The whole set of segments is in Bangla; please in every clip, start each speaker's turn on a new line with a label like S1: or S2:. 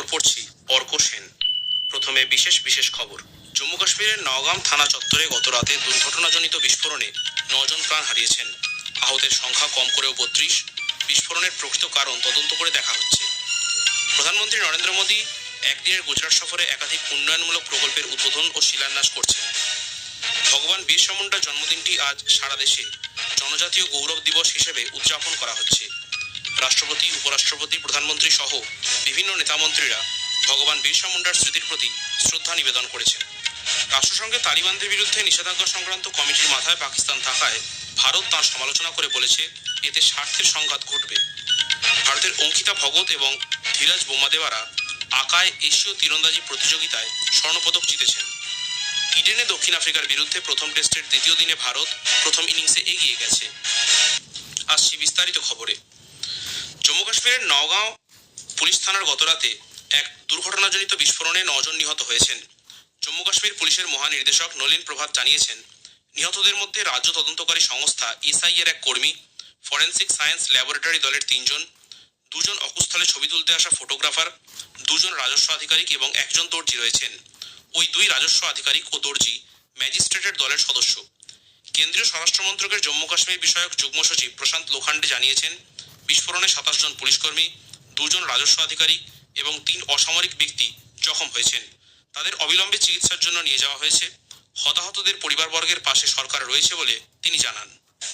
S1: খবর পড়ছি অর্ক সেন। প্রথমে বিশেষ বিশেষ খবর। জম্মু কাশ্মীরের নওগাম থানা চত্বরে গত রাতে দুর্ঘটনাজনিত বিস্ফোরণে নজন প্রাণ হারিয়েছেন। আহতের সংখ্যা কম করেও বত্রিশ। বিস্ফোরণের প্রকৃত কারণ তদন্ত করে দেখা হচ্ছে। প্রধানমন্ত্রী নরেন্দ্র মোদী একদিনের গুজরাট সফরে একাধিক উন্নয়নমূলক প্রকল্পের উদ্বোধন ও শিলান্যাস করছেন। ভগবান বীরসা মুন্ডার জন্মদিনটি আজ সারা দেশে জনজাতীয় গৌরব দিবস হিসেবে উদযাপন করা হচ্ছে। রাষ্ট্রপতি, উপরাষ্ট্রপতি, প্রধানমন্ত্রী সহ বিভিন্ন নেতামন্ত্রীরা ভগবান বীরসা মুন্ডার স্মৃতির প্রতি শ্রদ্ধা নিবেদন করেছেন। রাষ্ট্রসংঘে তালিবানদের বিরুদ্ধে নিষেধাজ্ঞা সংক্রান্ত কমিটির মাথায় পাকিস্তান থাকায় ভারত তার সমালোচনা করে বলেছে, এতে স্বার্থের সংঘাত ঘটবে। ভারতের অঙ্কিতা ভগত এবং ধীরাজ বোমাদেওয়ারা আকায় এশীয় তীরন্দাজি প্রতিযোগিতায় স্বর্ণপদক জিতেছেন। ইডেনে দক্ষিণ আফ্রিকার বিরুদ্ধে প্রথম টেস্টের দ্বিতীয় দিনে ভারত প্রথম ইনিংসে এগিয়ে গেছে। আসছি বিস্তারিত খবরে। জম্মু কাশ্মীরের নওগাঁও পুলিশ থানার গতরাতে এক দুর্ঘটনাজনিত বিস্ফোরণে নজন নিহত হয়েছেন। জম্মু কাশ্মীর পুলিশের মহানির্দেশক নলিন প্রভাত জানিয়েছেন, নিহতদের মধ্যে রাজ্য তদন্তকারী সংস্থা এসআই এর এক কর্মী, ফরেন্সিক সায়েন্স ল্যাবরেটরি দলের তিনজন, দুজন অকুস্থলে ছবি তুলতে আসা ফটোগ্রাফার, দুজন রাজস্ব আধিকারিক এবং একজন দর্জি রয়েছেন। ওই দুই রাজস্ব আধিকারিক ও দর্জি ম্যাজিস্ট্রেটের দলের সদস্য। কেন্দ্রীয় স্বরাষ্ট্র মন্ত্রকের জম্মু কাশ্মীর বিষয়ক যুগ্ম সচিব প্রশান্ত লোখান্ডে জানিয়েছেন বিস্ফোরণে সাতাশ জন পুলিশকর্মী দুজন রাজস্ব আধিকারিক এবং তিন অসামরিক ব্যক্তি জখম হয়েছেন। তাদের অবিলম্বে চিকিৎসার জন্য নিয়ে যাওয়া হয়েছে। হতাহতদের পরিবারবর্গের পাশে সরকার রয়েছে বলে তিনি জানান।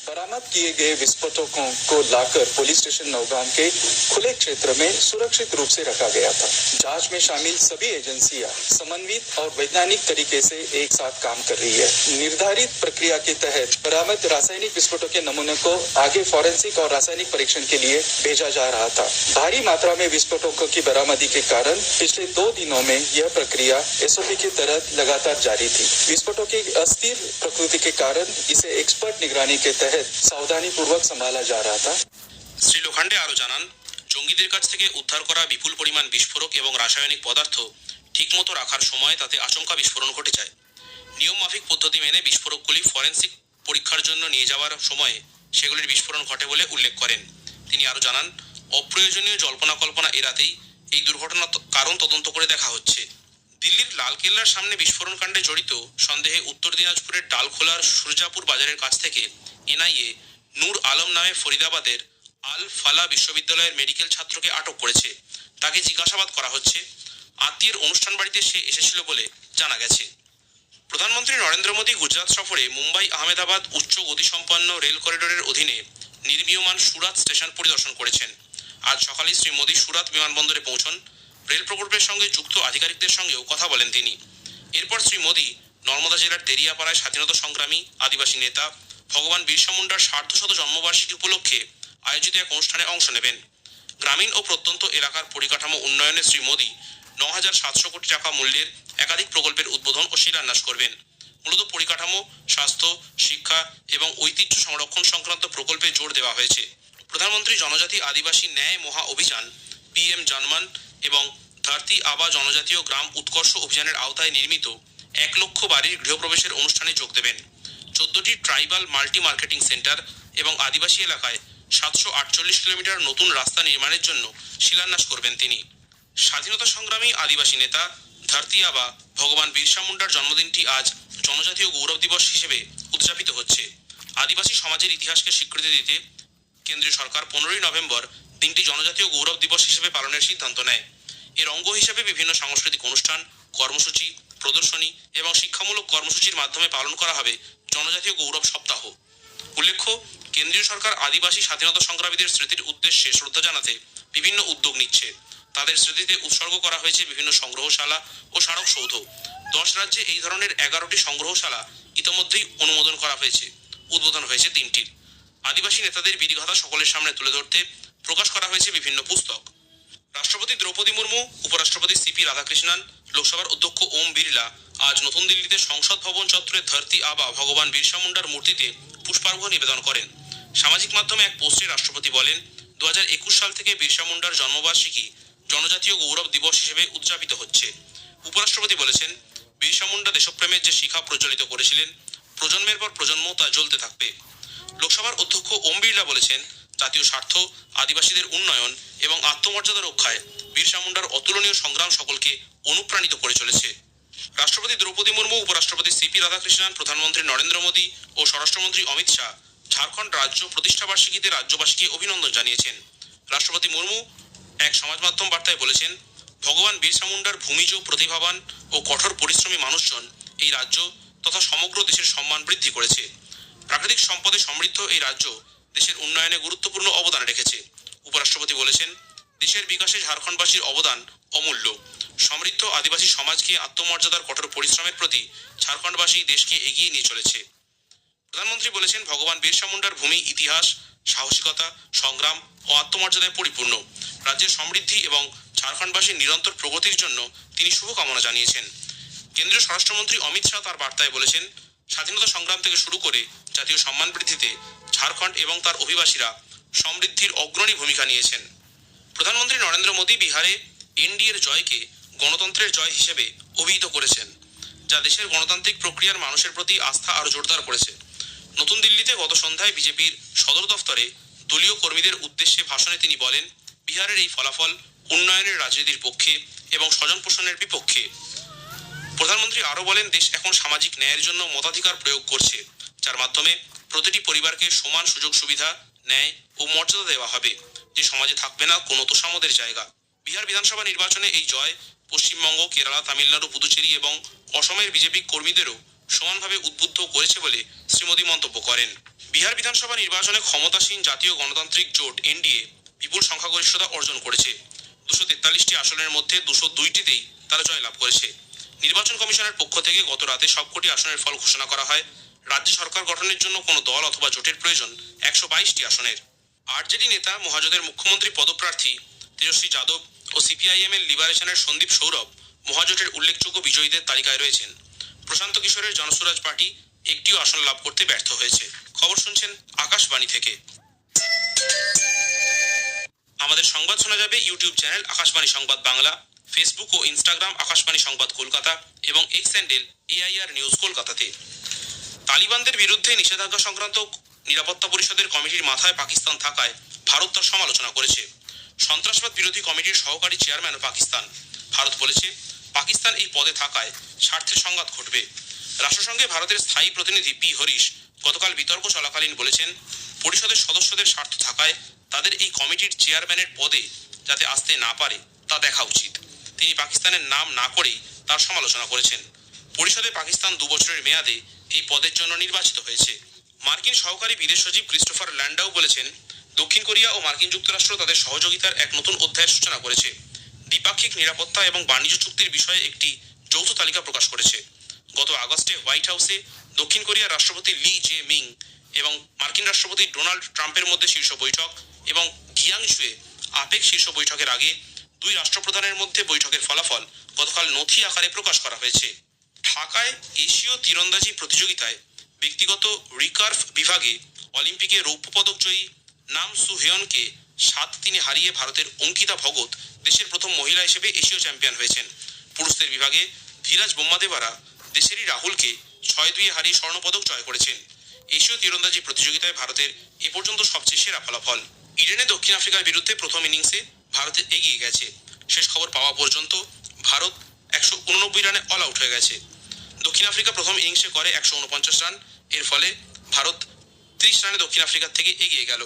S2: बरामद किए गए विस्फोटकों को लाकर पुलिस स्टेशन नौगाम के खुले क्षेत्र में सुरक्षित रूप से रखा गया था। जाँच में शामिल सभी एजेंसियाँ समन्वित और वैज्ञानिक तरीके से एक साथ काम कर रही है। निर्धारित प्रक्रिया के तहत बरामद रासायनिक विस्फोटों के नमूने को आगे फॉरेंसिक और रासायनिक परीक्षण के लिए भेजा जा रहा था। भारी मात्रा में विस्फोटकों की बरामदी के कारण पिछले दो दिनों में यह प्रक्रिया एसओपी के तहत लगातार जारी थी। विस्फोटों की अस्थिर प्रकृति के कारण इसे एक्सपर्ट निगरानी के तहत सावधानी पूर्वक संभाला जा रहा था
S1: শ্রী লোখান্ডে আরও জানান জঙ্গিদের কাছ থেকে উদ্ধার করা বিপুল পরিমাণ বিস্ফোরক এবং রাসায়নিক পদার্থ ঠিকমতো রাখার সময় তাতে আচমকা বিস্ফোরণ ঘটে যায় নিয়ম মাফিক পদ্ধতি মেনে বিস্ফোরকগুলি ফরেনসিক পরীক্ষার জন্য নিয়ে যাওয়ার সময়ে সেগুলির বিস্ফোরণ ঘটে বলে উল্লেখ করেন তিনি আরও জানান অপ্রয়োজনীয় জল্পনা কল্পনা এড়াতেই এই দুর্ঘটনার ত- কারণ তদন্ত করে দেখা হচ্ছে দিল্লির লালকেল্লার সামনে বিস্ফোরণ কাণ্ডে জড়িত সন্দেহে উত্তর দিনাজপুরের ডালখোলার সুরজাপুর বাজারের কাছ থেকে এনআইএ নূর আলম নামে ফরিদাবাদের আল ফালা বিশ্ববিদ্যালয়ের মেডিকেল ছাত্রকে আটক করেছে। তাকে জিজ্ঞাসাবাদ করা হচ্ছে। আত্মীয়ের অনুষ্ঠান বাড়িতে সে এসেছিল বলে জানা গেছে। প্রধানমন্ত্রী নরেন্দ্র মোদী গুজরাট সফরে মুম্বাই, আহমেদাবাদ উচ্চ গতিসম্পন্ন রেল করিডোরের অধীনে নির্মীয়মান সুরাত স্টেশন পরিদর্শন করেছেন। আজ সকালে শ্রী মোদী সুরাত বিমানবন্দরে পৌঁছন। রেল প্রকল্পের সঙ্গে যুক্ত আধিকারিকদের সঙ্গেও কথা বলেন তিনি। এরপর শ্রী মোদী নর্মদা জেলার তেরিয়াপাড়ায় স্বাধীনতা সংগ্রামী, আদিবাসী নেতা ভগবান বিরসা মুন্ডার সার্ধশত জন্মবার্ষিকী উপলক্ষে আয়োজিত এক অনুষ্ঠানে অংশ নেবেন। গ্রামীণ ও প্রত্যন্ত এলাকার পরিকাঠামো উন্নয়নে শ্রী মোদী ন হাজার সাতশো কোটি টাকা মূল্যের একাধিক প্রকল্পের উদ্বোধন ও শিলান্যাস করবেন। মূলত পরিকাঠামো, স্বাস্থ্য, শিক্ষা এবং ঐতিহ্য সংরক্ষণ সংক্রান্ত প্রকল্পে জোর দেওয়া হয়েছে। প্রধানমন্ত্রী জনজাতি আদিবাসী ন্যায় মহা অভিযান, পিএম জনমান এবং ধরতি আবা জনজাতীয় গ্রাম উৎকর্ষ অভিযানের আওতায় নির্মিত এক লক্ষ বাড়ির গৃহপ্রবেশের অনুষ্ঠানে যোগ দেবেন। চোদ্দটি ট্রাইবাল মাল্টি মার্কেটিং সেন্টার এবং আদিবাসী এলাকায় সাতশো আটচল্লিশ কিলোমিটার নতুন রাস্তা নির্মাণের জন্য শিলান্যাস করবেন তিনি। স্বাধীনতা সংগ্রামী আদিবাসী নেতা ধরতি আবা ভগবান বিরসা মুন্ডার জন্মদিনটি আজ জনজাতীয় গৌরব দিবস হিসেবে উদযাপিত হচ্ছে। আদিবাসী সমাজের ইতিহাসকে স্বীকৃতি দিতে কেন্দ্রীয় সরকার পনেরোই নভেম্বর দিনটি জনজাতীয় গৌরব দিবস হিসেবে পালনের সিদ্ধান্ত নেয়। এর অঙ্গ হিসেবে বিভিন্ন সাংস্কৃতিক অনুষ্ঠান, কর্মসূচি প্রদর্শনী এবং শিক্ষামূলক কর্মসূচির মাধ্যমে পালন করা হবে জনজাতীয় গৌরব সপ্তাহ। উল্লেখ্য, কেন্দ্রীয় সরকার আদিবাসী স্বাধীনতা সংগ্রামীদের স্মৃতির উদ্দেশ্যে শ্রদ্ধা জানাতে বিভিন্ন উদ্যোগ নিচ্ছে। তাদের স্মৃতিতে উৎসর্গ করা হয়েছে বিভিন্ন সংগ্রহশালা ও স্মারক সৌধ। দশ রাজ্যে এই ধরনের এগারোটি সংগ্রহশালা ইতোমধ্যেই অনুমোদন করা হয়েছে। উদ্বোধন হয়েছে তিনটির। আদিবাসী নেতাদের বিধিঘাতা সকলের সামনে তুলে ধরতে প্রকাশ করা হয়েছে বিভিন্ন পুস্তক। রাষ্ট্রপতি দ্রৌপদী মুর্মু, উপরাষ্ট্রপতি সিপি রাধাকৃষ্ণন, লোকসভার অধ্যক্ষ ওম বিড়লা আজ নতুন দিল্লিতে সংসদ ভবন চত্বরে ধরতি আবা ভগবান বিরসা মুন্ডার মূর্তিতে পুষ্পার্ঘ নিবেদন করেন। সামাজিক মাধ্যমে এক পোস্টে রাষ্ট্রপতি বলেন দু হাজার একুশ সাল থেকে বিরসা মুন্ডার জন্মবার্ষিকী জনজাতীয় গৌরব দিবস হিসেবে উদযাপিত হচ্ছে। উপরাষ্ট্রপতি বলেছেন, বিরসা মুন্ডা দেশপ্রেমের যে শিখা প্রজ্বলিত করেছিলেন, প্রজন্মের পর প্রজন্ম তা জ্বলতে থাকবে। লোকসভার অধ্যক্ষ ওম বিড়লা বলেছেন জাতীয় স্বার্থ, আদিবাসীদের উন্নয়ন এবং আত্মমর্যাদা রক্ষায় বিরসা মুন্ডার অতুলনীয় সংগ্রাম সকলকে অনুপ্রাণিত করে চলেছে। রাষ্ট্রপতি দ্রৌপদী মুর্মু, উপরাষ্ট্রপতি সিপি রাধাকৃষ্ণন, প্রধানমন্ত্রী নরেন্দ্র মোদী ও স্বরাষ্ট্রমন্ত্রী অমিত শাহ ঝাড়খণ্ড রাজ্য প্রতিষ্ঠাবার্ষিকীতে রাজ্যবাসীকে অভিনন্দন জানিয়েছেন। রাষ্ট্রপতি মুর্মু এক সমাজ মাধ্যম বার্তায় বলেছেন, ভগবান বিরসা মুন্ডার ভূমিজ, প্রতিভাবান ও কঠোর পরিশ্রমী মানুষজন এই রাজ্য তথা সমগ্র দেশের সম্মান বৃদ্ধি করেছে। প্রাকৃতিক সম্পদে সমৃদ্ধ এই রাজ্য দেশের উন্নয়নে গুরুত্বপূর্ণ অবদান রেখেছে। উপরাষ্ট্রপতি বলেছেন, দেশের বিকাশে ঝাড়খণ্ডবাসীর অবদান অমূল্য। সমৃদ্ধ আদিবাসী সমাজকে আত্মমর্যাদার কঠোর পরিশ্রমের প্রতি ঝাড়খণ্ডবাসী দেশকে এগিয়ে নিয়ে চলেছে। প্রধানমন্ত্রী বলেছেন, ভগবান বিরসা মুন্ডার ভূমি, ইতিহাস, সাহসিকতা, সংগ্রাম ও আত্মমর্যাদায় পরিপূর্ণ। রাজ্যের সমৃদ্ধি এবং ঝাড়খণ্ডবাসীর নিরন্তর প্রগতির জন্য তিনি শুভকামনা জানিয়েছেন। কেন্দ্রীয় স্বরাষ্ট্রমন্ত্রী অমিত শাহ তার বার্তায় বলেছেন, স্বাধীনতা সংগ্রাম থেকে শুরু করে জাতীয় সম্মান বৃদ্ধিতে ঝাড়খণ্ড এবং তার অভিবাসীরা সমৃদ্ধির অগ্রণী ভূমিকা নিয়েছেন। প্রধানমন্ত্রী নরেন্দ্র মোদী বিহারে এনডিএর জয়কে গণতন্ত্রের জয় হিসেবে অভিহিত করেছেন, যা দেশের গণতান্ত্রিক প্রক্রিয়ার মানুষের প্রতি আস্থা আরও জোরদার করেছে। নতুন দিল্লিতে গত সন্ধ্যায় বিজেপির সদর দফতরে দলীয় কর্মীদের উদ্দেশ্যে ভাষণে তিনি বলেন, বিহারের এই ফলাফল উন্নয়নের রাজনীতির পক্ষে এবং স্বজন পোষণের বিপক্ষে। প্রধানমন্ত্রী আরও বলেন, দেশ এখন সামাজিক ন্যায়ের জন্য মতাধিকার প্রয়োগ করছে, যার মাধ্যমে প্রতিটি পরিবারকে সমান সুযোগ সুবিধা, ন্যায় ও মর্যাদা দেওয়া হবে। যে সমাজে থাকবে না, কোনো তোষামদের জায়গা। বিহার বিধানসভা নির্বাচনে এই জয় পশ্চিমবঙ্গ, কেরালা, তামিলনাড়ু, পুদুচেরি এবং অসমের বিজেপি কর্মীদেরও সমানভাবে উদ্বুদ্ধ করেছে বলে শ্রী মোদী মন্তব্য করেন। বিহার বিধানসভা নির্বাচনে ক্ষমতাসীন জাতীয় গণতান্ত্রিক জোট, এনডিএ, বিপুল সংখ্যাগরিষ্ঠতা অর্জন করেছে। দুশো তেতাল্লিশটি আসনের মধ্যে দুশো দুইটিতেই তারা জয়লাভ করেছে। নির্বাচন কমিশনের পক্ষ থেকে গত রাতে সবকটি আসনের ফল ঘোষণা করা হয়। রাজ্য সরকার গঠনের জন্য কোনো দল অথবা জোটের প্রয়োজন একশো বাইশটি আসনের। আরজেডি নেতা, মহাজোটের মুখ্যমন্ত্রী পদপ্রার্থী তেজস্বী যাদব ও সিপিআইএম এর লিবারেশনের সন্দীপ সৌরভ মহাজোটের উল্লেখযোগ্য বিজয়ীদের তালিকায় রয়েছেন। প্রশান্ত কিশোরের জনসুরাজ পার্টি একটিও আসন লাভ করতে ব্যর্থ হয়েছে। খবর শুনছেন আকাশবাণী থেকে। আমাদের সংবাদ শোনা যাবে YouTube channel Akashvani Sangbad Bangla, Facebook ও ইনস্টাগ্রাম আকাশবাণী সংবাদ কলকাতা এবং এক্স হ্যান্ডেল এআইআর নিউজ কলকাতাতে। তালিবানদের বিরুদ্ধে নিষেধাজ্ঞা সংক্রান্ত নিরাপত্তা পরিষদের কমিটির মাথায় পাকিস্তান থাকায় ভারত তার সমালোচনা করেছে। সন্ত্রাসবাদ বিরোধী কমিটির সহকারী চেয়ারম্যানও পাকিস্তান। ভারত বলেছে, পাকিস্তান এই পদে থাকায় স্বার্থের সংঘাত ঘটবে। রাষ্ট্রসংঘে ভারতের স্থায়ী প্রতিনিধি পি হরিশ গতকাল বিতর্ক চলাকালীন বলেছেন, পরিষদের সদস্যদের স্বার্থ থাকায় তাদের এই কমিটির চেয়ারম্যানের পদে যাতে আসতে না পারে তা দেখা উচিত। তিনি পাকিস্তানের নাম না করেই তার সমালোচনা করেছেন। পরিষদে পাকিস্তান দু বছরের মেয়াদে এই পদের জন্য নির্বাচিত হয়েছে। মার্কিন সহকারী বিদেশ সচিব ক্রিস্টোফার ল্যান্ডাও বলেছেন, দক্ষিণ কোরিয়া ও মার্কিন যুক্তরাষ্ট্র তাদের সহযোগিতার এক নতুন অধ্যায়ের সূচনা করেছে। দ্বিপাক্ষিক নিরাপত্তা এবং বাণিজ্য চুক্তির বিষয়ে একটি যৌথ তালিকা প্রকাশ করেছে। গত আগস্টে হোয়াইট হাউসে দক্ষিণ কোরিয়ার রাষ্ট্রপতি লি জে মিং এবং মার্কিন রাষ্ট্রপতি ডোনাল্ড ট্রাম্পের মধ্যে শীর্ষ বৈঠক এবং গিয়াংশুয়ে আপেক শীর্ষ বৈঠকের আগে দুই রাষ্ট্রপ্রধানের মধ্যে বৈঠকের ফলাফল গতকাল নথি আকারে প্রকাশ করা হয়েছে। ঢাকায় এশীয় তীরন্দাজি প্রতিযোগিতায় ব্যক্তিগত রিকার্ভ বিভাগে অলিম্পিকে রৌপ্য পদক জয়ী নাম সুহেয়নকে সাত তিনে হারিয়ে ভারতের অঙ্কিতা ভগত দেশের প্রথম মহিলা হিসেবে এশীয় চ্যাম্পিয়ন হয়েছেন। পুরুষদের বিভাগে ধীরাজ বোম্মাদেবারা দেশেরই রাহুলকে ছয় দুই হারিয়ে স্বর্ণপদক জয় করেছেন। এশীয় তীরন্দাজি প্রতিযোগিতায় ভারতের এ পর্যন্ত সবচেয়ে সেরা ফলাফল। ইডেনে দক্ষিণ আফ্রিকার বিরুদ্ধে প্রথম ইনিংসে ভারতের এগিয়ে গেছে। শেষ খবর পাওয়া পর্যন্ত ভারত একশো উননব্বই রানে অল আউট হয়ে গেছে। দক্ষিণ আফ্রিকা প্রথম ইনিংসে করে একশো উনপঞ্চাশ রান এর ফলে ভারত ত্রিশ রানে দক্ষিণ আফ্রিকার থেকে এগিয়ে গেল।